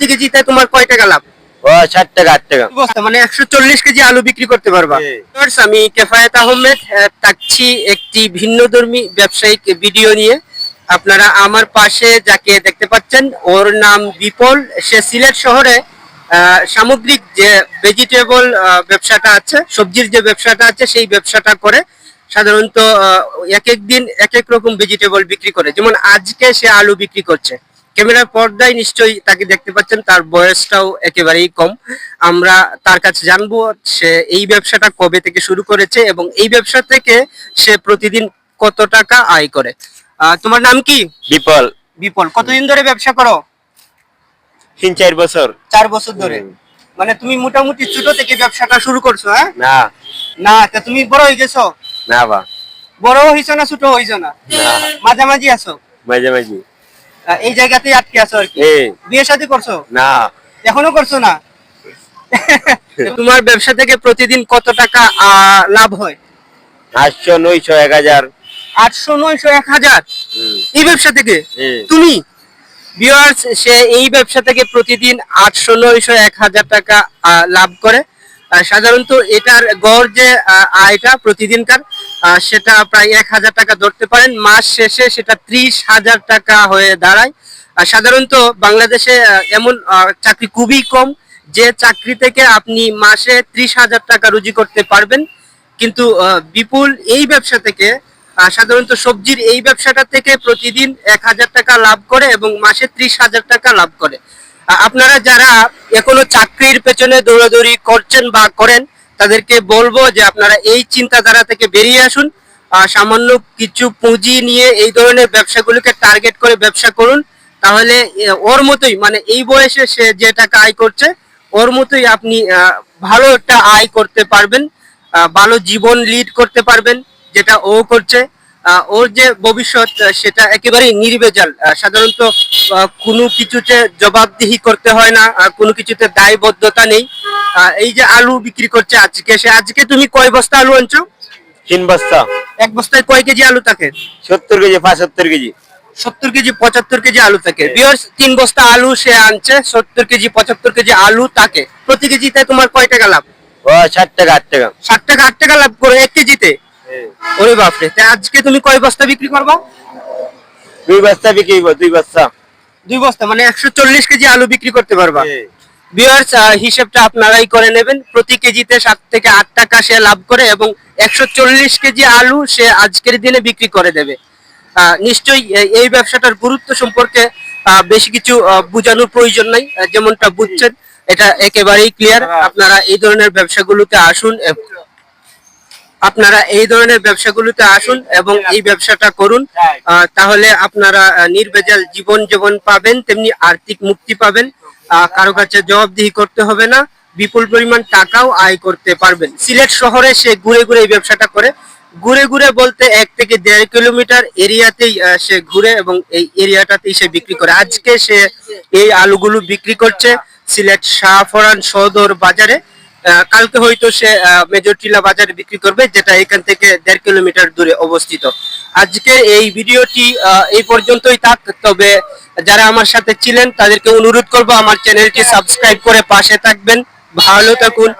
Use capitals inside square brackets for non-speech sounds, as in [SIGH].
প্রতি কেজিতে তোমার কয় টাকা লাভ? ষাট টাকা আট টাকা। মানে একশো চল্লিশ কেজি আলু বিক্রি করতে পারবা। আমি কেফায়েত আহমেদ থাকছি একটি ভিন্নধর্মী ব্যবসায়িক ভিডিও নিয়ে। আপনারা আমার পাশে যাকে দেখতে পাচ্ছেন ওর নাম বিপল। সে সিলেট শহরে সামগ্রিক যে ভেজিটেবল ব্যবসাটা আছে সবজির যে ব্যবসাটা আছে সেই ব্যবসাটা করে। সাধারণত এক এক দিন এক এক রকম ভেজিটেবল বিক্রি করে। যেমন আজকে সে আলু বিক্রি করছে। ক্যামেরার পর্দায় নিশ্চয়ই তাকে দেখতে পাচ্ছেন তার বয়সটাও একেবারেই কম। আমরা তার কাছে জানব সে এই ব্যবসাটা কবে থেকে শুরু করেছে এবং এই ব্যবসা থেকে সে প্রতিদিন কত টাকা আয় করে। তোমার নাম কি? বিপল। বিপল। কতদিন ধরে ব্যবসা করো? তিন চার বছর। চার বছর ধরে। মানে তুমি মোটামুটি ছোট থেকে ব্যবসাটা শুরু করছ হ্যাঁ? না। না তা তুমি বড় হয়ে গেছো? না বা। বড় হইছো না ছোট হইছো না? মাঝামাঝি আছো? মাঝে মাঝে আহ, এই জায়গাতেই আটকে আছো আর কি? বিয়ে শাদী করছ? না। এখনও করছ না? [LAUGHS] তোমার ব্যবসা থেকে প্রতিদিন কত টাকা লাভ হয়? আটশো নয়শো এক হাজার। আটশো নয়শো এক হাজার? এই ব্যবসা থেকে? তুমি? ভিউয়ার্স সে এই ব্যবসা থেকে প্রতিদিন আটশো নয়শো এক হাজার টাকা আহ, লাভ করে। সাধারণত এটার গড় যে আহ, আয়টা প্রতিদিনকার সেটা প্রায় এক হাজার টাকা ধরতে পারেন। মাস শেষে সেটা ত্রিশ হাজার টাকা হয়ে দাঁড়ায়। সাধারণত বাংলাদেশে এমন চাকরি খুবই কম, যে চাকরি থেকে আপনি মাসে ত্রিশ হাজার টাকা রুজি করতে পারবেন। কিন্তু বিপুল এই ব্যবসা থেকে সাধারণত সবজির এই ব্যবসাটা থেকে প্রতিদিন এক হাজার টাকা লাভ করে এবং মাসে ত্রিশ হাজার টাকা লাভ করে। আপনারা যারা এখনও চাকরির পেছনে দৌড়াদৌড়ি করছেন বা করেন তাদেরকে বলব যে আপনারা এই চিন্তাধারা থেকে বেরিয়ে আসুন। সামান্য কিছু পুঁজি নিয়ে এই ধরনের ব্যবসাগুলোকে টার্গেট করে ব্যবসা করুন। তাহলে ওর মতোই মানে এই বয়সে সে যে টাকা আয় করছে, ওর মতোই আপনি ভালো একটা আয় করতে পারবেন। ভালো জীবন লিড করতে পারবেন, যেটা ও করছে। ওর যে ভবিষ্যৎ সেটা একেবারেই নির্বেজাল। সাধারণত কোনো কিছুতে জবাবদিহি করতে হয় না কোনো কিছুতে দায়বদ্ধতা নেই। এই যে আলু বিক্রি করছে আজকে সে আজকে তুমি কয় বস্তা আলু আনছো? তিন বস্তা। এক বস্তায় কয় কেজি আলু থাকে? সত্তর কেজি পঁচাত্তর কেজি। সত্তর কেজি পঁচাত্তর কেজি আলু থাকে। বিয়ার্স তিন বস্তা আলু সে আনছে সত্তর কেজি পঁচাত্তর কেজি আলু থাকে প্রতি কেজিতে তোমার কয় টাকা লাভ? ষাট টাকা আট টাকা। ষাট টাকা আট টাকা লাভ করো এক কেজিতে? ওরে বাপরে তা আজকে তুমি কয় বস্তা বিক্রি করবা? দুই বস্তা বিক্রি করব, দুই বস্তা। দুই বস্তা মানে একশো চল্লিশ কেজি আলু বিক্রি করতে পারবা? বিয়ার্স হিসেবটা আপনারাই করে নেবেন। প্রতি কেজিতে সাত থেকে আট টাকা সে লাভ করে এবং একশো চল্লিশ কেজি আলু সে আজকের দিনে বিক্রি করে দেবে। নিশ্চয়ই এই ব্যবসাটার গুরুত্ব সম্পর্কে বেশি কিছু বোঝানোর প্রয়োজন নাই। যেমনটা বুঝছেন এটা একেবারেই ক্লিয়ার আপনারা এই ধরনের ব্যবসাগুলোতে আসুন আপনারা এই ধরনের ব্যবসাগুলোতে আসুন এবং এই ব্যবসাটা করুন। আহ, তাহলে আপনারা নির্ভেজাল জীবন যেমন পাবেন তেমনি আর্থিক মুক্তি পাবেন। কারও কাছে জবাবদিহি করতে হবে না। বিপুল পরিমাণ টাকাও আয় করতে পারবেন। সিলেট শহরে সে ঘুরে ঘুরে এই ব্যবসাটা করে। ঘুরে ঘুরে বলতে এক থেকে দেড় কিলোমিটার এরিয়াতেই সে ঘুরে এবং এই এরিয়াটাতেই সে বিক্রি করে। আজকে সে এই আলুগুলো বিক্রি করছে সিলেট শাহফরান সদর বাজারে। কালকে হয়তো সে মেজর টিলা বাজারে বিক্রি করবে, যেটা এখান থেকে দেড় কিলোমিটার দূরে অবস্থিত। আজকে এই ভিডিওটি এই পর্যন্তই থাক, তবে যারা আমার সাথে ছিলেন, তাদেরকে অনুরোধ করব আমার চ্যানেলটি সাবস্ক্রাইব করে পাশে থাকবেন। ভালো থাকুন।